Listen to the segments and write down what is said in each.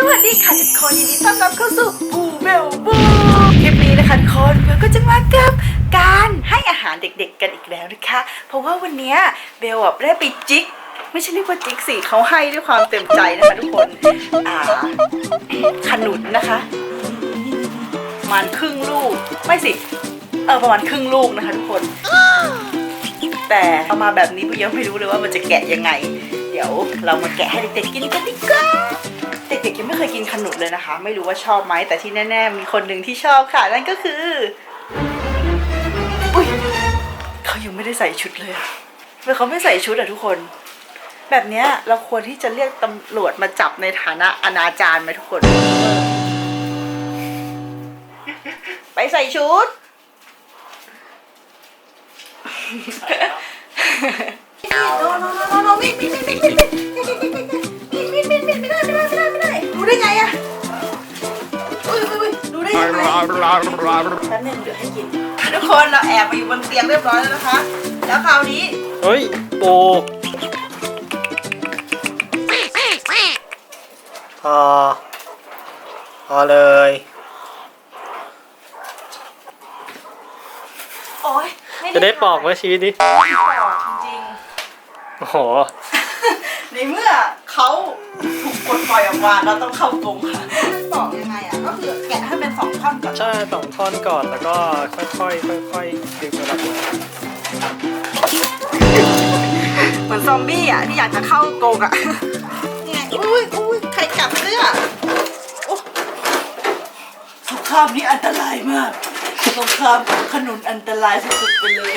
สวัสดีค่ะทุกคนยินดีต้อนรับเข้าสู่บูเบลบูคลิปนี้นะคะทุกคนเบลก็จะมากับการให้อาหารเด็กๆกันอีกแล้วนะคะ เพราะว่าวันนี้เบลอะได้ไปจิกไม่ใช่เรียกว่าจิกสิเขาให้ด้วยความเต็มใจนะคะทุกคนอ่าขนุนนะคะประมาณครึ่งลูกไม่สิเออประมาณครึ่งลูกนะคะทุกคน แต่เอามาแบบนี้เบลยังไม่รู้เลยว่ามันจะแกะยังไง เดี๋ยวเรามาแกะให้เด็กๆกินกันดีกว่า เลยนะคะ ไม่รู้ว่าชอบไหมแต่ที่แน่ ๆ มีคนหนึ่งที่ชอบค่ะ นั่นก็คืออุ้ยเขายังไม่ได้ใส่ชุดเลยเมื่อเขาไม่ใส่ชุดอะทุกคน แบบเนี้ยเราควรที่จะเรียกตำรวจมาจับในฐานะอนาจารไหมทุกคน ไปใส่ชุดโนโนโนโนโนมิดมิดมิด แป๊บนึงเดี๋ยวให้กิน ทุกคนเราแอบมาอยู่บนเตียงเรียบร้อยแล้วนะคะ แล้วคราวนี้เฮ้ยปูพอพอเลย โอ๊ยม่จะได้ปอกไว้ชีวิตนี้ไม่ได้ปอกจริงโอ้โหๆ ในเมื่อเขาถูกปลดปล่อยออกมาเราต้องเข้ากรงค่ะมันปอกยังไงอะก็คือแกะให้เป็นสองท่อนก่อนใช่สองท่อนก่อนแล้วก็ค่อยๆค่อยๆดึงมันออกมาเหมือนซอมบี้อะที่อยากจะเข้ากรงอะนี่ไงอุ้ยอุ้ยใครกัดเสื้อโอ้สงครามนี้อันตรายมากสงครามขนุนอันตรายสุดๆไปเลย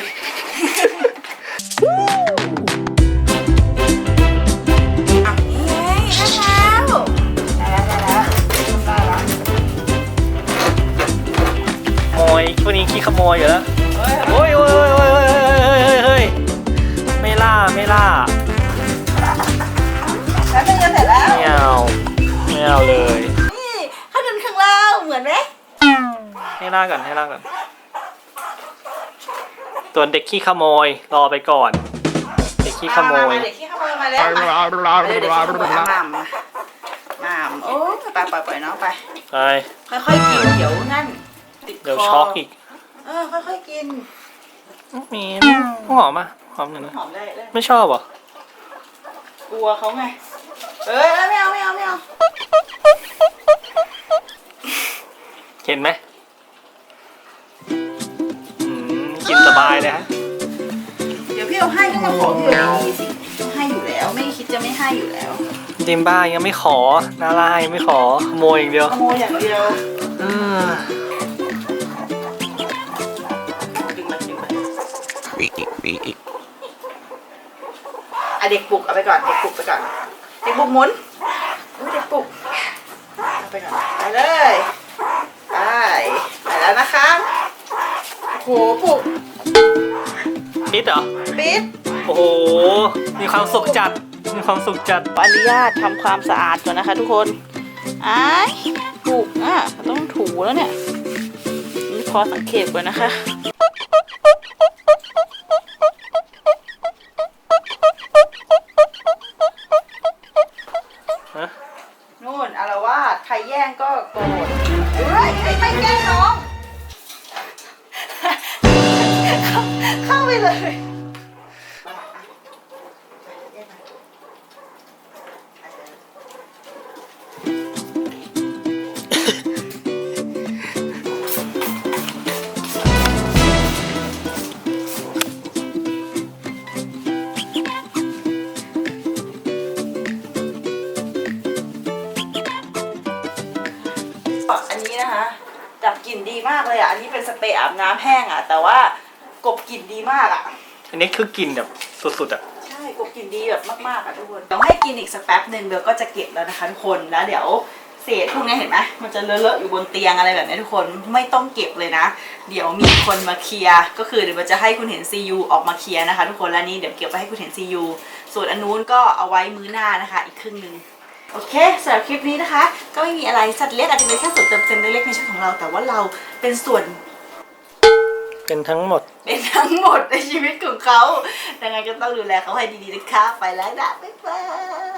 ยพวกนี้ขี้ขโมยอยู่แล้วเฮ้ยโอ้ยโอ้ยโอ้ยโอ้ยโอ้ยเฮ้ยเฮ้ยไม่ล่าไม่ล่าแล้วเป็นกันเสร็จแล้วไม่เอาไม่เอาเลยนี่ขนุนของเราเหมือนไหมให้ล่าก่อนให้ล่าก่อนตัวเด็กขี้ขโมยรอไปก่อน เด็กขี้ขโมายาาเด็กขี้ขโมยมาแล้วมาเดี๋ยวเดี๋ยวขี้ขโมยเอามามมามโอ้ไปปล่อยปล่อยน้องไปไปค่อยๆกินเดี๋ยวนั่นติ ดคอเดี๋ยวช็อกอีกเออค่อยๆกินมีหอมอะหอมหนึ่งนะหอมได้ได้ไม่ชอบเหรอกลัวเขาไง เอ้ยไม่เอาไม่เอาไม่เอาเห็นไหมอืมกินสบายเลยฮะเดี๋ยวพี่เอาให้ก็มาขอพี่เอาดีๆสิให้อยู่แล้วไม่คิดจะไม่ให้อยู่แล้วดิมบ้ายังไม่ขอนาลายยังไม่ขอขโมยอย่างเดียวขโมยอย่างเดียวเออ อะเด็กปลุกเอาไปก่อน เด็กปลุกไปก่อน เด็กปลุกหมุนอุ๊ยเด็กปลุกเอาไปก่อนไปเลยไปไปแล้วนะคะโอ้โหปลุกปิดเหรอ ปิดโอ้โห มีความสุขจัด มีความสุขจัด ขออนุญาตทำความสะอาดก่อนนะคะ ทุกคนอ้ายปลุกอะต้องถูแล้วเนี่ยนี่พอสังเกตก่อนนะคะ ไปเลยอันนี้นะคะ ดับกลิ่นดีมากเลยอะ อันนี้เป็นสเปรย์อาบน้ำแห้งอะ แต่ว่า กบกลิ่นดีมากอะ อันนี้คือกลิ่นแบบสุดๆอะ ใช่กบกลิ่นดีแบบมากๆอะทุกคนเดี๋ยวให้กินอีกสักแป๊บหนึ่งเบลก็จะเก็บแล้วนะคะทุกคนแล้วเดี๋ยวเศษพวกนี้เห็นไหมมันจะเลอะๆอยู่บนเตียงอะไรแบบนี้ทุกคนไม่ต้องเก็บเลยนะ เดี๋ยวมีคนมาเคลียร์ก็คือเดี๋ยวเบลจะให้คุณเห็นซียูออกมาเคลียร์นะคะทุกคนแล้วนี่เดี๋ยวเก็บไว้ให้คุณเห็นซียูส่วนอันนู้นก็เอาไว้มื้อหน้านะคะ อีกครึ่งหนึ่งโอเคสำหรับคลิปนี้นะคะ ก็ไม่มีอะไรสัตว์เลี้ยงอาจจะเป็นแค่ส่วนเติมเต็มเล็กๆในชีวิตของเรา แต่ว่าเราเป็นส่วน เป็นทั้งหมด เป็นทั้งหมดในชีวิตของเขาดังนั้นก็ต้องดูแลเขาให้ดีๆนะคะไปแล้วนะบ๊ายบาย